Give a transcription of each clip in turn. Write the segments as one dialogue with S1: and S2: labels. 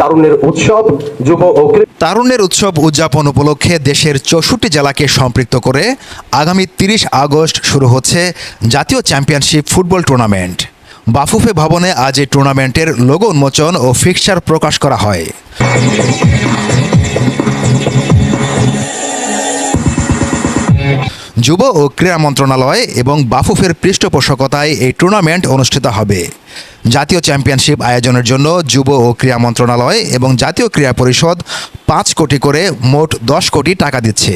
S1: তারুণ্যের উৎসব, যুব ও
S2: উৎসব উদযাপন উপলক্ষে দেশের চৌষট্টি জেলাকে সম্পৃক্ত করে আগামী তিরিশ আগস্ট শুরু হচ্ছে জাতীয় চ্যাম্পিয়নশিপ ফুটবল টুর্নামেন্ট। বাফুফে ভবনে আজ এই টুর্নামেন্টের লোগো উন্মোচন ও ফিক্সচার প্রকাশ করা হয়। যুব ও ক্রীড়া মন্ত্রণালয় এবং বাফুফের পৃষ্ঠপোষকতায় এই টুর্নামেন্ট অনুষ্ঠিত হবে। জাতীয় চ্যাম্পিয়নশিপ আয়োজনের জন্য যুব ও ক্রীড়া মন্ত্রণালয় এবং জাতীয় ক্রীড়া পরিষদ পাঁচ কোটি করে মোট দশ কোটি টাকা দিচ্ছে।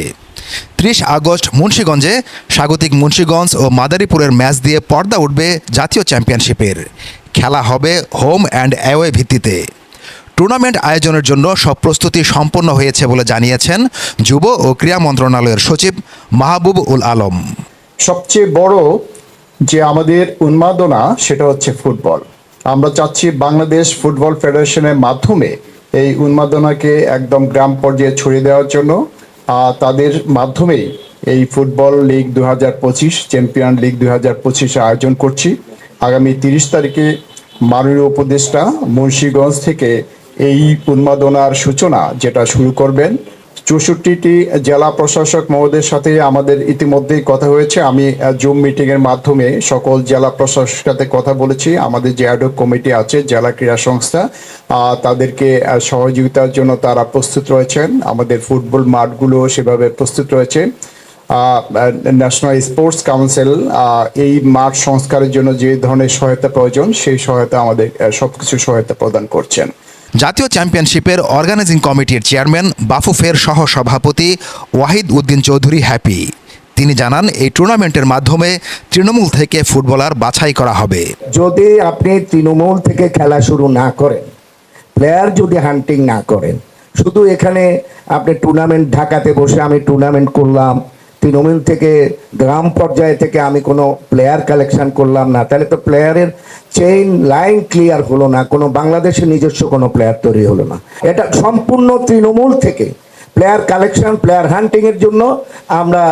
S2: ত্রিশ আগস্ট মুন্সীগঞ্জে স্বাগতিক মুন্সীগঞ্জ ও মাদারীপুরের ম্যাচ দিয়ে পর্দা উঠবে জাতীয় চ্যাম্পিয়নশিপের। খেলা হবে হোম অ্যান্ড অ্যাওয়ে ভিত্তিতে। টুর্নামেন্ট আয়োজনের জন্য সব প্রস্তুতি সম্পন্ন হয়েছে বলে জানিয়েছেন যুব ও ক্রীড়া মন্ত্রণালয়ের সচিব মাহবুব উল আলম।
S3: সবচেয়ে বড় যে আমাদের উন্মাদনা, সেটা হচ্ছে ফুটবল। আমরা চাচ্ছি বাংলাদেশ ফুটবল ফেডারেশনের মাধ্যমে এই উন্মাদনাকে একদম গ্রাম পর্যায়ে ছড়িয়ে দেওয়ার জন্য তাদের মাধ্যমেই এই ফুটবল লিগ দু হাজার পঁচিশ, চ্যাম্পিয়ন লিগ দু হাজার পঁচিশে আয়োজন করছি। আগামী তিরিশ তারিখে মাননীয় উপদেষ্টা মুন্সীগঞ্জ থেকে এই উন্মাদনার সূচনা, যেটা শুরু করবেন চৌষট্টিটি জেলা প্রশাসক মহোদয়ের সাথে আমাদের ইতিমধ্যেই কথা হয়েছে। আমি জুম মিটিং এর মাধ্যমে সকল জেলা প্রশাসকের সাথে কথা বলেছি। আমাদের যে অ্যাডক কমিটি আছে, জেলা ক্রীড়া সংস্থা তাদেরকে সহযোগিতার জন্য তারা প্রস্তুত রয়েছেন। আমাদের ফুটবল মাঠগুলো সেভাবে প্রস্তুত রয়েছে। ন্যাশনাল স্পোর্টস কাউন্সিল এই মাঠ সংস্কারের জন্য যে ধরনের সহায়তা প্রয়োজন, সেই সহায়তা আমাদের সবকিছু সহায়তা প্রদান করছেন।
S2: জাতীয় চ্যাম্পিয়নশিপের অর্গানাইজিং কমিটির চেয়ারম্যান বাফুফের সহ সভাপতি ওয়াহিদ উদ্দিন চৌধুরী হ্যাপি তিনি জানান, এই টুর্নামেন্টের মাধ্যমে তৃণমূল থেকে ফুটবলার বাছাই করা হবে।
S4: যদি আপনি তৃণমূল থেকে খেলা শুরু না করেন প্লেয়ার যদি হান্টিং না করেন, শুধু এখানে আপনি টুর্নামেন্ট ঢাকাতে বসে আমি টুর্নামেন্ট করলাম, তৃণমূল থেকে গ্রাম পর্যায়ে থেকে আমি কোনো প্লেয়ার কালেকশন করলাম না, তাহলে তো প্লেয়ারের চেইন লাইন ক্লিয়ার হলো না, কোনো বাংলাদেশের নিজস্ব কোনো প্লেয়ার তৈরি হলো না। এটা সম্পূর্ণ তৃণমূল থেকে। প্লেয়ার কালেকশন প্লেয়ার হান্টিং এর জন্য আমরা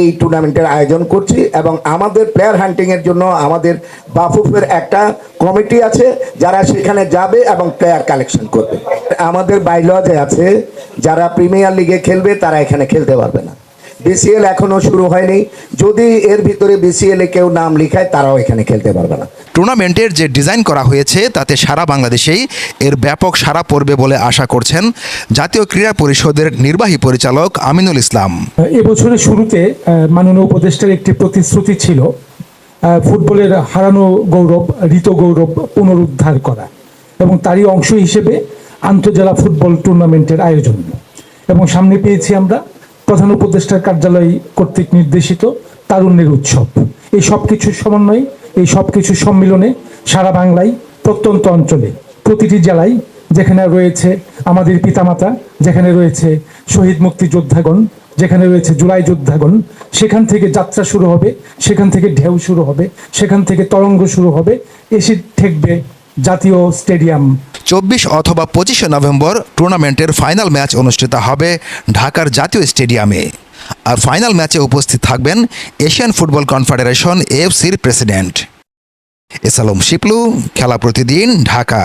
S4: এই টুর্নামেন্টের আয়োজন করছি এবং আমাদের প্লেয়ার হান্টিং এর জন্য আমাদের বাফুফের একটা কমিটি আছে যারা সেখানে যাবে এবং প্লেয়ার কালেকশন করবে। আমাদের বাইলজে আছে, যারা প্রিমিয়ার লিগে খেলবে তারা এখানে খেলতে পারবে না। বিসিএল এখনও শুরু হয়নি। যদি এর ভিতরে বিসিএল এ কেউ নাম লিখায় তারাও এখানে খেলতে পারবে না।
S2: টুর্নামেন্টের যে ডিজাইন করা হয়েছে তাতে সারা বাংলাদেশেই এর ব্যাপক সাড়া পড়বে বলে আশা করছেন জাতীয় ক্রীড়া পরিষদের নির্বাহী পরিচালক আমিনুল ইসলাম।
S5: এবছরের শুরুতে মাননীয় উপদেষ্টার একটি প্রতিশ্রুতি ছিল ফুটবলের হারানো গৌরব ঋত গৌরব পুনরুদ্ধার করা এবং তারই অংশ হিসেবে আন্তজেলা ফুটবল টুর্নামেন্টের আয়োজন। এবং সামনে পেয়েছি আমরা প্রধান উপদেষ্টার কার্যালয় কর্তৃক নির্দেশিত তারুণ্যের উৎসব। এই সব কিছুর সমন্বয়ে, এই সব কিছুর সম্মিলনে সারা বাংলায়, প্রত্যন্ত অঞ্চলে, প্রতিটি জেলায় যেখানে রয়েছে আমাদের পিতামাতা, যেখানে রয়েছে শহীদ মুক্তিযোদ্ধাগণ, যেখানে রয়েছে জুলাই যোদ্ধাগণ, সেখান থেকে যাত্রা শুরু হবে, সেখান থেকে ঢেউ শুরু হবে, সেখান থেকে তরঙ্গ শুরু হবে, এসে ঠেকবে জাতীয় স্টেডিয়াম।
S2: চব্বিশ অথবা পঁচিশে নভেম্বর টুর্নামেন্টের ফাইনাল ম্যাচ অনুষ্ঠিত হবে ঢাকার জাতীয় স্টেডিয়ামে। আর ফাইনাল ম্যাচে উপস্থিত থাকবেন এশিয়ান ফুটবল কনফেডারেশন এফসির প্রেসিডেন্ট। এসালম শিপলু, খেলা প্রতিদিন ঢাকা।